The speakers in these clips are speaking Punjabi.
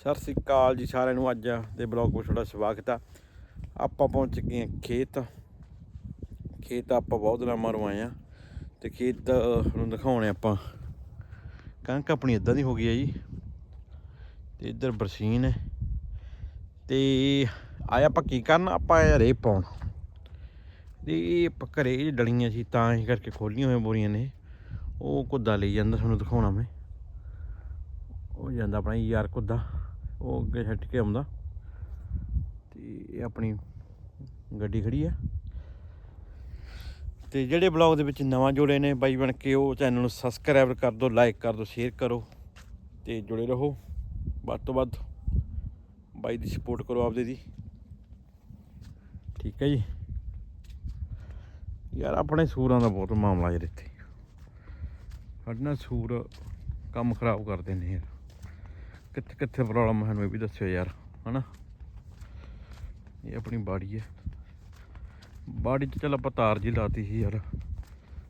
ਸਤਿ ਸ੍ਰੀ ਅਕਾਲ ਜੀ ਸਾਰਿਆਂ ਨੂੰ ਅੱਜ ਦੇ ਬਲੌਗ ਵਿੱਚ ਤੁਹਾਡਾ ਸਵਾਗਤ ਆ। ਆਪਾਂ ਪਹੁੰਚ ਚੁੱਕੇ ਹਾਂ ਖੇਤ। ਖੇਤ ਆਪਾਂ ਬਹੁਤ ਦਿਨਾਂ ਮਰੋਂ ਆਏ ਆ ਤੇ ਖੇਤ ਨੂੰ ਦਿਖਾਉਣੇ ਆਪਾਂ। ਕਣਕ ਆਪਣੀ ਇਦਾਂ ਦੀ ਹੋ ਗਈ ਹੈ ਜੀ। ਤੇ ਇੱਧਰ ਬਰਸੀਨ ਹੈ। ਤੇ ਆਇਆ ਆਪਾਂ ਕੀ ਕਰਨ? ਆਪਾਂ ਆਇਆ ਰੇ ਪਾਉਣ। ਤੇ ਇਹ ਆਪਾਂ ਘਰੇ ਡਲੀਆਂ ਸੀ ਤਾਂ ਹੀ ਕਰਕੇ ਖੋਲੀਆਂ ਹੋਈਆਂ ਬੋਰੀਆਂ ਨੇ। ਉਹ ਕੁੱਦਾ ਲਈ ਜਾਂਦਾ ਤੁਹਾਨੂੰ ਦਿਖਾਉਣਾ ਮੈਂ। ਉਹ ਜਾਂਦਾ ਆਪਣਾ ਯਾਰ ਕੁੱਦਾ। ਉਹ ਅੱਗੇ ਛੱਡ ਕੇ ਆਉਂਦਾ। ਤੇ ਇਹ ਆਪਣੀ ਗੱਡੀ ਖੜੀ ਆ। ਤੇ ਜਿਹੜੇ ਬਲੌਗ ਦੇ ਵਿੱਚ ਨਵਾਂ ਜੁੜੇ ਨੇ ਬਾਈ ਬਣ ਕੇ, ਉਹ ਚੈਨਲ ਨੂੰ ਸਬਸਕ੍ਰਾਈਬ ਕਰ ਦਿਓ ਲਾਈਕ ਕਰ ਦਿਓ ਸ਼ੇਅਰ ਕਰੋ ਤੇ ਜੁੜੇ ਰਹੋ। ਵੱਧ ਤੋਂ ਵੱਧ ਬਾਈ ਦੀ ਸਪੋਰਟ ਕਰੋ ਆਪਦੇ ਦੀ। ਠੀਕ ਹੈ ਜੀ। ਯਾਰ ਆਪਣੇ ਸੂਰਾਂ ਦਾ ਬਹੁਤ ਮਾਮਲਾ ਯਾਰ ਇੱਥੇ। ਸਾਡੇ ਨਾਲ ਸੂਰ ਕੰਮ ਖਰਾਬ ਕਰਦੇ ਨੇ ਯਾਰ। ਕਿੱਥੇ ਕਿੱਥੇ ਪ੍ਰੋਬਲਮ ਹੈ ਮੈਨੂੰ ਇਹ ਵੀ ਦੱਸਿਓ ਯਾਰ, ਹਨਾ? ਇਹ ਆਪਣੀ ਬਾੜੀ ਹੈ ਬਾੜੀ ਚ ਚੱਲ ਆਪਾਂ ਤਾਰ ਜੀ ਲਾਤੀ ਸੀ ਯਾਰ।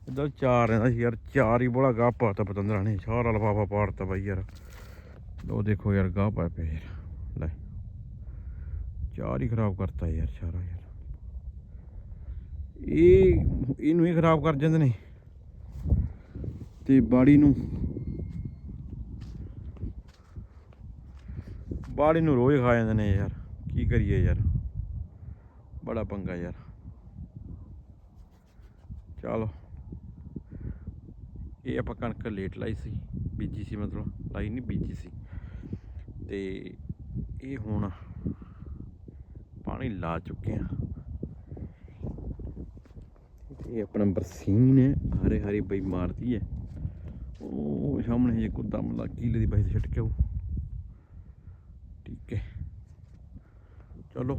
ਇਦਾਂ ਚਾਰ ਰਹਿੰਦਾ ਸੀ ਯਾਰ, ਚਾਰ ਹੀ ਬੜਾ ਗਾਹ ਪਾਤਾ ਪਤੰਦਰਾਂ ਨੇ, ਸਾਰਾ ਲਫਾਫਾ ਪਾੜਤਾ ਬਾਈ ਯਾਰ। ਉਹ ਦੇਖੋ ਯਾਰ, ਗਾਹ ਪਾਇਆ ਪਿਆ ਯਾਰ। ਲੈ, ਚਾਰ ਹੀ ਖਰਾਬ ਕਰਤਾ ਯਾਰ ਸਾਰਾ ਯਾਰ। ਇਹ ਇਹਨੂੰ ਹੀ ਖਰਾਬ ਕਰ ਜਾਂਦੇ ਨੇ। ਤੇ ਬਾੜੀ ਨੂੰ ਬਾੜੀ ਨੂੰ ਰੋਜ਼ ਖਾ ਜਾਂਦੇ ਨੇ ਯਾਰ। ਕੀ ਕਰੀਏ ਯਾਰ? ਬੜਾ ਪੰਗਾ ਯਾਰ। ਚਲੋ। ਇਹ ਆਪਾਂ ਕਣਕ ਲੇਟ ਲਾਈ ਸੀ, ਬੀਜੀ ਸੀ ਮਤਲਬ, ਲਾਈ ਨਹੀਂ ਬੀਜੀ ਸੀ। ਤੇ ਇਹ ਹੁਣ ਪਾਣੀ ਲਾ ਚੁੱਕੇ ਆ। ਇਹ ਆਪਣਾ ਬਰਸੀਨ ਹੈ ਹਰੇ ਹਰੇ ਬਈ ਮਾਰਦੀ ਹੈ। ਉਹ ਸਾਹਮਣੇ ਜੇ ਕੁੱਦਾ ਮਲਾ ਕੀਲੇ ਦੀ ਬਾਈ ਛੱਟ ਕੇ ਉਹ ਠੀਕ ਹੈ ਚਲੋ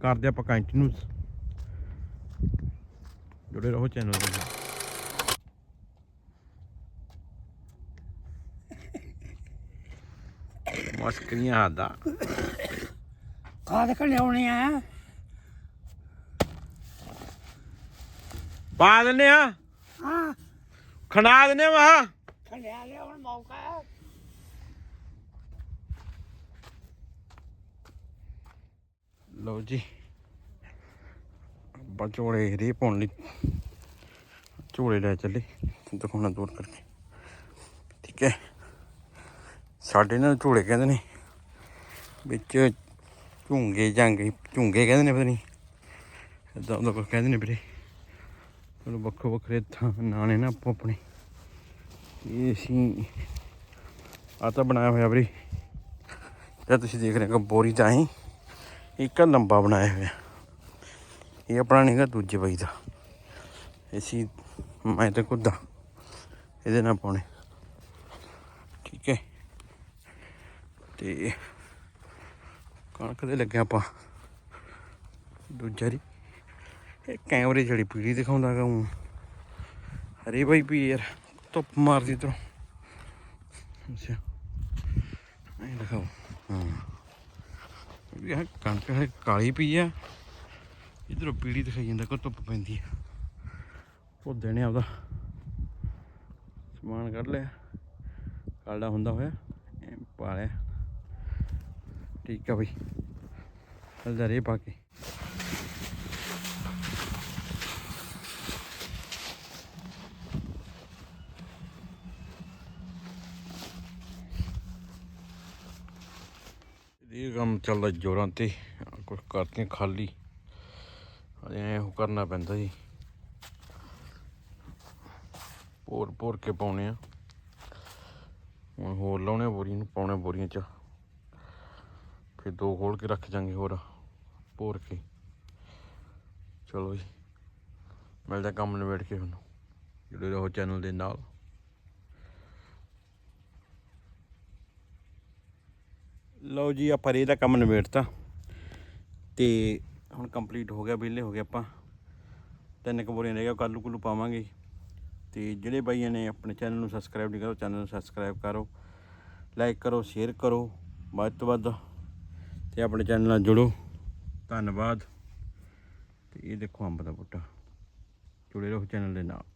ਕਰਦੇ ਆਪਾਂ ਕੰਟੀਨਿਊ ਜੁੜੇ ਰਹੋ ਚੈਨਲ ਦੇ ਨਾਲ। ਮਸਕਰੀਆਂ ਆਦਾ ਖਾਦ ਖਲਿਆਉਣੇ ਆ? ਪਾ ਦਿੰਨੇ ਆ। ਹਾਂ। ਖਣਾ ਦਿੰਨੇ ਵਾ ਖਲਿਆ ਲਿਆਉਣ ਮੌਕਾ। ਹੈ। ਲਓ ਜੀ। ਆਪਾਂ ਝੋਲੇ ਰੇ ਪਾਉਣ ਲਈ ਝੋਲੇ ਲੈ ਚੱਲੇ, ਦਿਖਾਉਣਾ ਦੂਰ ਕਰਕੇ। ਠੀਕ ਹੈ। ਸਾਡੇ ਨਾਲ ਝੋਲੇ ਕਹਿੰਦੇ ਨੇ, ਵਿੱਚ ਝੁੰਗੇ ਜਾਂਗੇ, ਝੁੰਗੇ ਕਹਿੰਦੇ ਨੇ ਪਤਾ ਨਹੀਂ ਇਦਾਂ ਉਹਦਾ ਕੁਛ ਕਹਿੰਦੇ ਨੇ ਵੀਰੇ। ਚਲੋ ਵੱਖੋ ਵੱਖਰੇ ਥਾਂ ਨਾਂ ਨੇ ਨਾ ਆਪੋ ਆਪਣੇ। ਇਹ ਅਸੀਂ ਆ ਤਾਂ ਬਣਾਇਆ ਹੋਇਆ ਵੀਰੇ। ਇਹ ਤੁਸੀਂ ਦੇਖ ਰਹੇ ਹੋ ਕਿ ਬੋਰੀ ਤਾਂ ਹੀ ਇੱਕ ਲੰਬਾ ਬਣਾਇਆ ਹੋਇਆ। ਇਹ ਆਪਣਾ ਨਹੀਂਗਾ ਦੂਜੇ ਬਾਈ ਦਾ। ਅਸੀਂ ਮੈਂ ਤਾਂ ਕੁੱਦਾ ਇਹਦੇ ਨਾਲ ਪਾਉਣੇ। ਠੀਕ ਹੈ। ਤੇ ਕਣਕ ਦੇ ਲੱਗਿਆ ਆਪਾਂ। ਦੂਜਾ ਜੀ। ਇਹ ਕੈਮਰੇ ਜਿਹੜੀ ਪੀੜੀ ਦਿਖਾਉਂਦਾ ਗਾ ਊਂ। ਹਰੇ ਬਾਈ ਵੀ ਯਾਰ, ਧੁੱਪ ਮਾਰਦੀ ਤੋ ਅੱਛਾ। ਐਂ ਦਿਖਾਓ। ਹਾਂ। ਵੀ ਆਹ ਕਣਕ ਹੈ ਕਾਲੀ ਪਈ ਆ। ਇਧਰੋਂ ਪੀੜੀ ਦਿਖਾਈ ਜਾਂਦਾ ਕੋ ਧੁੱਪ ਪੈਂਦੀ ਆ। ਉਹ ਦੇਣੇ ਆਪਦਾ ਸਮਾਨ ਕੱਢ ਲਿਆ। ਕਾਲਾ ਹੁੰਦਾ ਹੋਇਆ ਪਾ ਲਿਆ। ਠੀਕ ਆ ਬਈ। ਹਲਦਾ ਰੇ ਪਾ ਕੇ। ਇਹ ਕੰਮ ਚੱਲਦਾ ਜੋਰਾਂ ਤੇ ਕੁਝ ਕਰਦੇ ਖਾਲੀ। ਐ ਉਹ ਕਰਨਾ ਪੈਂਦਾ ਜੀ। ਪੋਰ ਪੋਰ ਕੇ ਪਾਉਣੇ ਆ। ਹੁਣ ਹੋਰ ਲਾਉਣੇ ਆ ਬੋਰੀ ਨੂੰ, ਪਾਉਣੇ ਬੋਰੀਆਂ ਚ। ਫਿਰ ਦੋ ਖੋਲ ਕੇ ਰੱਖ ਜਾਂਗੇ ਹੋਰ, ਪੋਰ ਕੇ। ਚਲੋ ਜੀ। ਮਿਲਦਾ ਕੰਮ ਨਿਬੇੜ ਕੇ ਹੁਣ ਜੁੜੇ ਰਹੋ ਚੈਨਲ ਦੇ ਨਾਲ। ਲਓ ਜੀ, ਆਪਾਂ ਰੇ ਦਾ ਕੰਮ ਨਿਬੇੜਤਾ। ਤੇ ਹੁਣ ਕੰਪਲੀਟ ਹੋ ਗਿਆ, ਵਿਹਲੇ ਹੋ ਗਏ ਆਪਾਂ। ਤਿੰਨ ਕੁ ਬੋਰੀਆਂ ਰਹਿ ਗਿਆ ਕੱਲੂ ਕੁੱਲੂ ਪਾਵਾਂਗੇ। ਤੇ ਜਿਹੜੇ ਬਾਈਆਂ ਨੇ ਆਪਣੇ ਚੈਨਲ ਨੂੰ ਸਬਸਕ੍ਰਾਈਬ ਨਹੀਂ ਕਰੋ ਚੈਨਲ ਨੂੰ ਸਬਸਕ੍ਰਾਈਬ ਕਰੋ। ਲਾਈਕ ਕਰੋ ਸ਼ੇਅਰ ਕਰੋ। ਵੱਧ ਤੋਂ ਵੱਧ ਤੇ ਆਪਣੇ ਚੈਨਲ ਨਾਲ ਜੁੜੋ। ਧੰਨਵਾਦ। ਤੇ ਇਹ ਦੇਖੋ ਅੰਬ ਦਾ ਬੂਟਾ। ਜੁੜੇ ਰਹੋ ਚੈਨਲ ਦੇ ਨਾਲ।